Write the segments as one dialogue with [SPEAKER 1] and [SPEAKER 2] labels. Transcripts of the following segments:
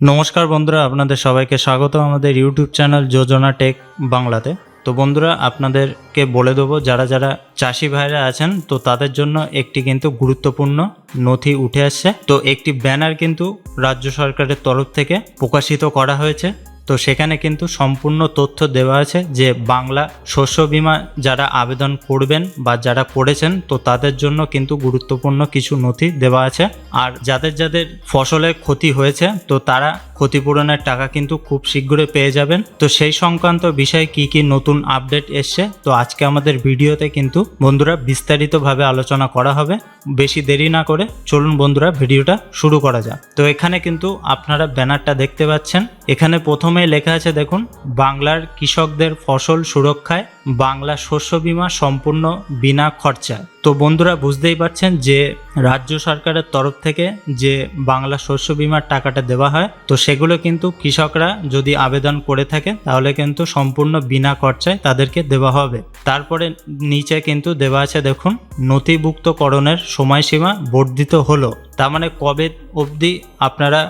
[SPEAKER 1] নমস্কার বন্ধুরা, আপনাদের সবাইকে স্বাগত আমাদের ইউটিউব চ্যানেল যোজনা টেক বাংলাতে। তো বন্ধুরা, আপনাদেরকে বলে দেবো, যারা যারা চাষি ভাইরা আছেন, তো তাদের জন্য একটি কিন্তু গুরুত্বপূর্ণ নথি উঠে আসছে। তো একটি ব্যানার কিন্তু রাজ্য সরকারের তরফ থেকে প্রকাশিত করা হয়েছে। তো সেখানে কিন্তু সম্পূর্ণ তথ্য দেওয়া আছে যে বাংলা শস্য বিমা যারা আবেদন করবেন বা যারা করেছেন, তো তাদের জন্য কিন্তু গুরুত্বপূর্ণ কিছু নথি দেওয়া আছে। আর যাদের যাদের ফসলের ক্ষতি হয়েছে, তো তারা ক্ষতিপূরণের টাকা কিন্তু খুব শীঘ্রই পেয়ে যাবেন। তো সেই সংক্রান্ত বিষয়ে কি কি নতুন আপডেট এসছে, তো আজকে আমাদের ভিডিওতে কিন্তু বন্ধুরা বিস্তারিতভাবে আলোচনা করা হবে। বেশি দেরি না করে চলুন বন্ধুরা ভিডিওটা শুরু করা যাক। তো এখানে কিন্তু আপনারা ব্যানারটা দেখতে পাচ্ছেন। এখানে প্রথমে লেখা আছে, দেখুন, বাংলার কৃষকদের ফসল সুরক্ষায় বাংলা শস্য বীমা সম্পূর্ণ বিনা খরচায়। তো বন্ধুরা বুঝতেই পারছেন যে রাজ্য সরকারের তরফ থেকে যে বাংলা শস্য বীমার টাকাটা দেওয়া হয়, তো সেগুলো কিন্তু কৃষকরা যদি আবেদন করে থাকে তাহলে কিন্তু সম্পূর্ণ বিনা খরচায় তাদেরকে দেওয়া হবে। তারপরে নিচে কিন্তু দেওয়া আছে দেখুন, নথিভুক্তকরণের সময়সীমা বর্ধিত হলো। তার মানে কবে অবধি আপনারা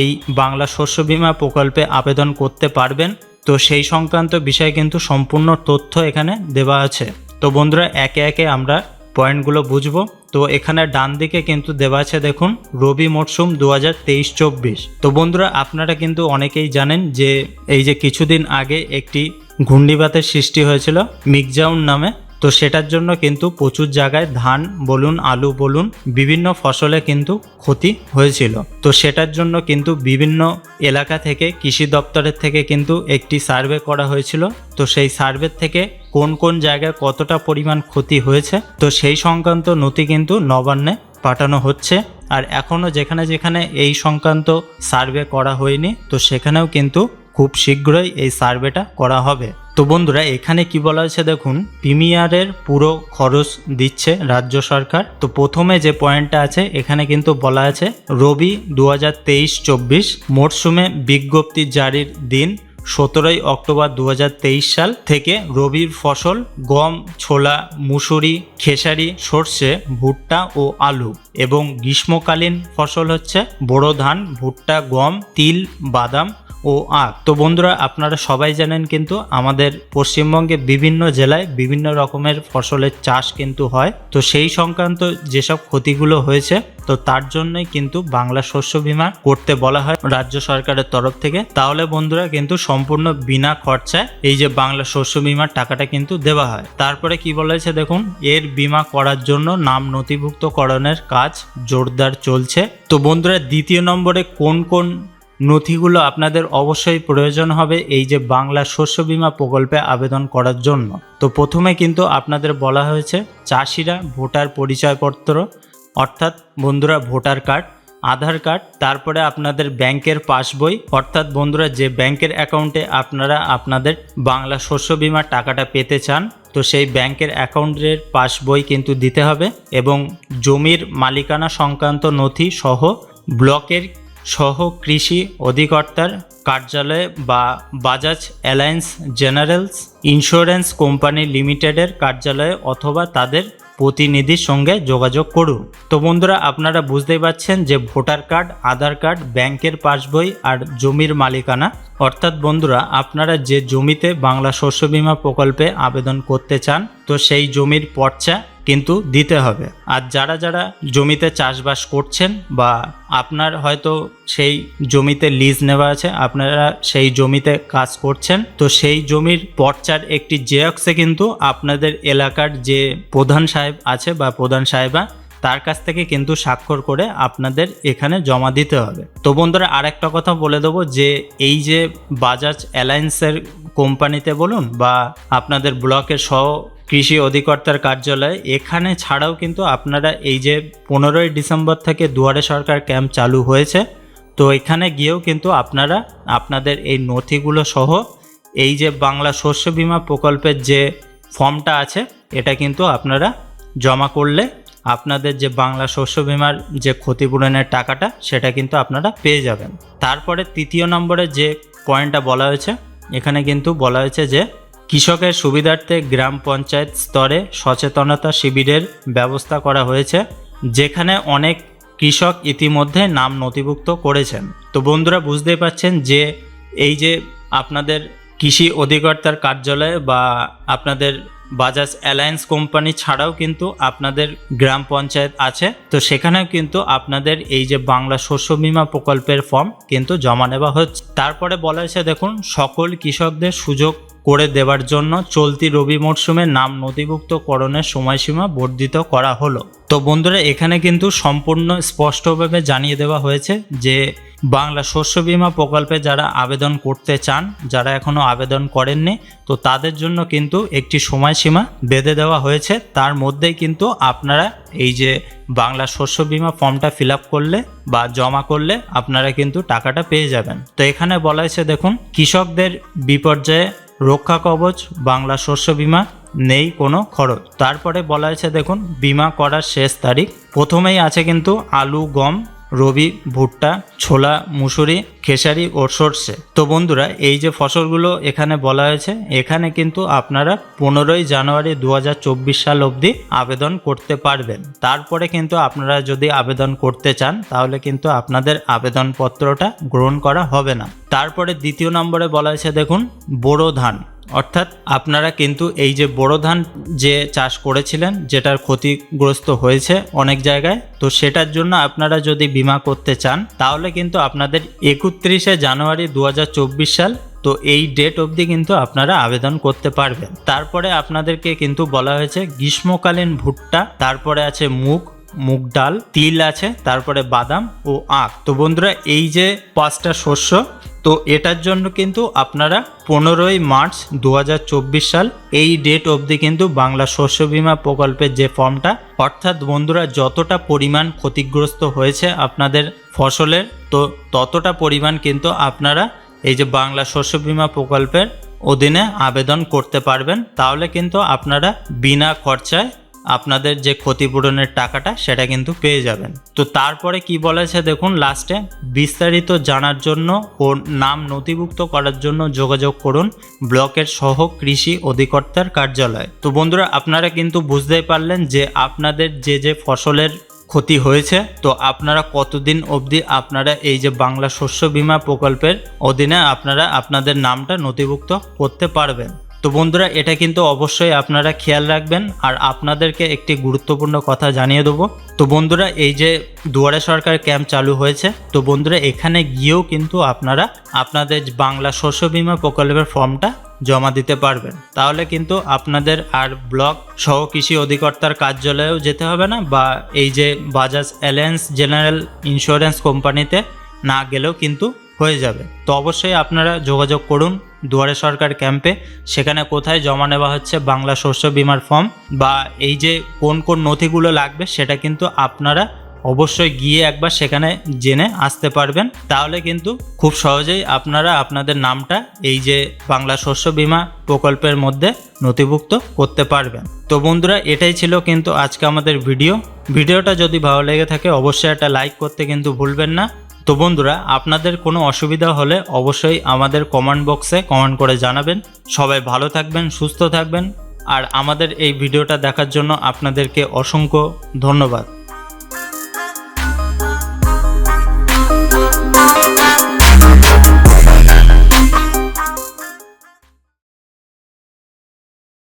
[SPEAKER 1] এই বাংলা শস্য বিমা প্রকল্পে আবেদন করতে পারবেন তো সেই সংক্রান্ত বিষয়ে কিন্তু সম্পূর্ণ তথ্য এখানে দেওয়া আছে। তো বন্ধুরা, একে একে আমরা পয়েন্টগুলো বুঝব। তো এখানে ডান দিকে কিন্তু দেওয়া আছে, দেখুন, রবি মরশুম দু হাজার তেইশ চব্বিশ। তো বন্ধুরা, আপনারা কিন্তু অনেকেই জানেন যে এই যে কিছুদিন আগে একটি ঘূর্ণিবাতের সৃষ্টি হয়েছিল মিকজাউন নামে। তো সেটার জন্য কিন্তু প্রচুর জায়গায় ধান বলুন, আলু বলুন, বিভিন্ন ফসলে কিন্তু ক্ষতি হয়েছিল। তো সেটার জন্য কিন্তু বিভিন্ন এলাকা থেকে, কৃষি দপ্তরের থেকে কিন্তু একটি সার্ভে করা হয়েছিল। তো সেই সার্ভে থেকে কোন কোন জায়গায় কতটা পরিমাণ ক্ষতি হয়েছে, তো সেই সংক্রান্ত নথি কিন্তু নবান্নে পাঠানো হচ্ছে। আর এখনও যেখানে যেখানে এই সংক্রান্ত সার্ভে করা হয়নি, তো সেখানেও কিন্তু খুব শীঘ্রই এই সার্ভেটা করা হবে। তো বন্ধুরা, এখানে কি বলা হয়েছে দেখুন, প্রিমিয়ারের পুরো খরচ দিচ্ছে রাজ্য সরকার। তো প্রথমে যে পয়েন্টটা আছে, এখানে কিন্তু বলা আছে, রবি দু হাজার তেইশ চব্বিশ, মরশুমে বিজ্ঞপ্তি জারির দিন, সতেরোই অক্টোবর দু হাজার তেইশ সাল থেকে রবির ফসল, গম, ছোলা, মুসুরি, খেসারি, সর্ষে, ভুট্টা ও আলু। এবং গ্রীষ্মকালীন ফসল হচ্ছে বোরো ধান, ভুট্টা, গম, তিল, বাদাম ও আখ তো বন্ধুরা, আপনারা সবাই জানেন কিন্তু আমাদের পশ্চিমবঙ্গে বিভিন্ন জেলায় বিভিন্ন রকমের ফসলের চাষ কিন্তু হয়। তো সেই সংক্রান্ত যেসব ক্ষতিগুলো হয়েছে, তো তার জন্যই কিন্তু বাংলা শস্য বীমা করতে বলা হয় রাজ্য সরকারের তরফ থেকে। তাহলে বন্ধুরা, কিন্তু সম্পূর্ণ বিনা খরচায় এই যে বাংলা শস্য বীমার টাকাটা কিন্তু দেওয়া হয়। তারপরে কি বলেছে দেখুন, এর বীমা করার জন্য নাম নথিভুক্তকরণের কাজ জোরদার চলছে। তো বন্ধুরা, দ্বিতীয় নম্বরে কোন কোন নথিগুলো আপনাদের অবশ্যই প্রয়োজন হবে এই যে বাংলা শস্য বিমা প্রকল্পে আবেদন করার জন্য। তো প্রথমে কিন্তু আপনাদের বলা হয়েছে চাষিরা ভোটার পরিচয়পত্র, অর্থাৎ বন্ধুরা ভোটার কার্ড, আধার কার্ড, তারপরে আপনাদের ব্যাংকের পাসবই, অর্থাৎ বন্ধুরা যে ব্যাংকের অ্যাকাউন্টে আপনারা আপনাদের বাংলা শস্য বিমার টাকাটা পেতে চান, তো সেই ব্যাংকের অ্যাকাউন্টের পাসবই কিন্তু দিতে হবে এবং জমির মালিকানা সংক্রান্ত নথি সহ ব্লকের সহ কৃষি অধিকর্তার কার্যালয়ে বা Bajaj alliance generals insurance company লিমিটেডের কার্যালয়ে অথবা তাদের প্রতিনিধির সঙ্গে যোগাযোগ করুন। তো বন্ধুরা, আপনারা বুঝতেই পারছেন যে ভোটার কার্ড, আধার কার্ড, ব্যাংকের পাসবই আর জমির মালিকানা। অর্থাৎ বন্ধুরা, আপনারা যে জমিতে বাংলা শস্য বীমা প্রকল্পে আবেদন করতে চান, তো সেই জমির পর্চা কিন্তু দিতে হবে। আর যারা যারা জমিতে চাষবাস করছেন বা আপনার হয়তো সেই জমিতে লিজ নেওয়া আছে, আপনারা সেই জমিতে কাজ করছেন, তো সেই জমির পর্চার একটি জেরক্সে কিন্তু আপনাদের এলাকার যে প্রধান সাহেব আছে বা প্রধান সাহেবা, তার কাছ থেকে কিন্তু স্বাক্ষর করে আপনাদের এখানে জমা দিতে হবে। তো বন্ধুরা, আরেকটা কথা বলে দেবো যে, এই যে বাজাজ অ্যালায়েন্সের কোম্পানিতে বলুন বা আপনাদের ব্লকের সহ কৃষি অধিকর্তার কার্যালয়, এখানে ছাড়াও কিন্তু আপনারা এই যে পনেরোই ডিসেম্বর থেকে দুয়ারে সরকার ক্যাম্প চালু হয়েছে, তো এখানে গিয়েও কিন্তু আপনারা, আপনাদের এই নথিগুলো সহ এই যে বাংলা শস্য বিমা প্রকল্পের যে ফর্মটা আছে, এটা কিন্তু আপনারা জমা করলে আপনাদের যে বাংলা শস্য বিমার যে ক্ষতিপূরণের টাকাটা, সেটা কিন্তু আপনারা পেয়ে যাবেন। তারপরে তৃতীয় নম্বরে যে পয়েন্টটা বলা হয়েছে, এখানে কিন্তু বলা হয়েছে যে কৃষকের সুবিধার্থে গ্রাম পঞ্চায়েত স্তরে সচেতনতা শিবিরের ব্যবস্থা করা হয়েছে, যেখানে অনেক কৃষক ইতিমধ্যে নাম নথিভুক্ত করেছেন। তো বন্ধুরা, বুঝতেই পাচ্ছেন যে এই যে আপনাদের কৃষি অধিকর্তার কার্যালয়ে বা আপনাদের বাজাজ অ্যালায়েন্স কোম্পানি ছাড়াও কিন্তু আপনাদের গ্রাম পঞ্চায়েত আছে, তো সেখানেও কিন্তু আপনাদের এই যে বাংলা শস্য বীমা প্রকল্পের ফর্ম কিন্তু জমা নেওয়া হচ্ছে। তারপরে বলা হয়েছে, দেখুন, সকল কৃষকদের সুযোগ করে দেওয়ার জন্য চলতি রবি মরশুমে নাম নথিভুক্তকরণের সময়সীমা বর্ধিত করা হলো। তো বন্ধুরা, এখানে কিন্তু সম্পূর্ণ স্পষ্টভাবে জানিয়ে দেওয়া হয়েছে যে বাংলা শস্য বিমা প্রকল্পে যারা আবেদন করতে চান, যারা এখনও আবেদন করেননি, তো তাদের জন্য কিন্তু একটি সময়সীমা বেঁধে দেওয়া হয়েছে। তার মধ্যেই কিন্তু আপনারা এই যে বাংলা শস্য বিমা ফর্মটা ফিল করলে বা জমা করলে আপনারা কিন্তু টাকাটা পেয়ে যাবেন। তো এখানে বলা হয়েছে, দেখুন, কৃষকদের বিপর্যয়ে রক্ষা কবচ, বাংলা শস্য বিমা নেই কোনো খরচ। তারপরে বলা হয়েছে, দেখুন, বিমা করার শেষ তারিখ। প্রথমেই আছে কিন্তু আলু, গম রবি, ভুট্টা, ছোলা, মুসুরি, খেসারি ও সর্ষে। তো বন্ধুরা, এই যে ফসলগুলো এখানে বলা হয়েছে, এখানে কিন্তু আপনারা পনেরোই জানুয়ারি দু হাজার চব্বিশ সাল অবধি আবেদন করতে পারবেন। তারপরে কিন্তু আপনারা যদি আবেদন করতে চান, তাহলে কিন্তু আপনাদের আবেদনপত্রটা গ্রহণ করা হবে না। তারপরে দ্বিতীয় নম্বরে বলা হয়েছে, দেখুন, বোরো ধান। অর্থাৎ আপনারা কিন্তু এই যে বোরো ধান যে চাষ করেছিলেন, যেটার ক্ষতিগ্রস্ত হয়েছে অনেক জায়গায়, তো সেটার জন্য আপনারা যদি বিমা করতে চান, তাহলে কিন্তু আপনাদের একত্রিশে জানুয়ারি দু হাজার চব্বিশ সাল, তো এই ডেট অবধি কিন্তু আপনারা আবেদন করতে পারবেন। তারপরে আপনাদেরকে কিন্তু বলা হয়েছে গ্রীষ্মকালীন ভুট্টা, তারপরে আছে মুগ মুগ ডাল, তিল আছে, তারপরে বাদাম ও আখ। তো বন্ধুরা, এই যে পাঁচটা শস্য তো এটার জন্য কিন্তু আপনারা পনেরোই মার্চ দু হাজার চব্বিশ সাল এই ডেট অবধি কিন্তু বাংলা শস্য বিমা প্রকল্পের যে ফর্মটা, অর্থাৎ বন্ধুরা যতটা পরিমাণ ক্ষতিগ্রস্ত হয়েছে আপনাদের ফসলের, তো ততটা পরিমাণ কিন্তু আপনারা এই যে বাংলা শস্য বিমা প্রকল্পের অধীনে আবেদন করতে পারবেন। তাহলে কিন্তু আপনারা বিনা খরচায় আপনাদের যে ক্ষতিপূরণের টাকাটা সেটা কিন্তু পেয়ে যাবেন। তো তারপরে কি বলেছে দেখুন লাস্টে বিস্তারিত জানার জন্য ও নাম নথিভুক্ত করার জন্য যোগাযোগ করুন ব্লকের সহ কৃষি অধিকর্তার কার্যালয়। তো বন্ধুরা, আপনারা কিন্তু বুঝতেই পারলেন যে আপনাদের যে যে ফসলের ক্ষতি হয়েছে, তো আপনারা কতদিন অবধি আপনারা এই যে বাংলা শস্য বীমা প্রকল্পের অধীনে আপনারা আপনাদের নামটা নথিভুক্ত করতে পারবেন। তো বন্ধুরা, এটা কিন্তু অবশ্যই আপনারা খেয়াল রাখবেন আর আপনাদেরকে একটি গুরুত্বপূর্ণ কথা জানিয়ে দেবো। তো বন্ধুরা, এই যে দুয়ারে সরকার ক্যাম্প চালু হয়েছে, তো বন্ধুরা, এখানে গিয়েও কিন্তু আপনারা আপনাদের বাংলা শস্য বীমা প্রকল্পের ফর্মটা জমা দিতে পারবেন। তাহলে কিন্তু আপনাদের আর ব্লক সহ কৃষি অধিকর্তার কার্যালয়েও যেতে হবে না, বা এই যে বাজাজ অ্যালায়েন্স জেনারেল ইন্স্যুরেন্স কোম্পানিতে না গেলেও কিন্তু হয়ে যাবে। তো অবশ্যই আপনারা যোগাযোগ করুন দুয়ারে সরকার ক্যাম্পে, সেখানে কোথায় জমা নেওয়া হচ্ছে বাংলা শস্য বিমার ফর্ম বা এই যে কোন কোন নথিগুলো লাগবে সেটা কিন্তু আপনারা অবশ্যই গিয়ে একবার সেখানে জেনে আসতে পারবেন। তাহলে কিন্তু খুব সহজেই আপনারা আপনাদের নামটা এই যে বাংলা শস্য বীমা প্রকল্পের মধ্যে নথিভুক্ত করতে পারবেন। তো বন্ধুরা, এটাই ছিল কিন্তু আজকে আমাদের ভিডিও। ভিডিওটা যদি ভালো লেগে থাকে, অবশ্যই একটা লাইক করতে কিন্তু ভুলবেন না। তো বন্ধুরা, আপনাদের কোনো অসুবিধা হলে অবশ্যই আমাদের কমেন্ট বক্সে কমেন্ট করে জানাবেন। সবাই ভালো থাকবেন, সুস্থ থাকবেন। আর আমাদের এই ভিডিওটা দেখার জন্য আপনাদেরকে অসংখ্য ধন্যবাদ।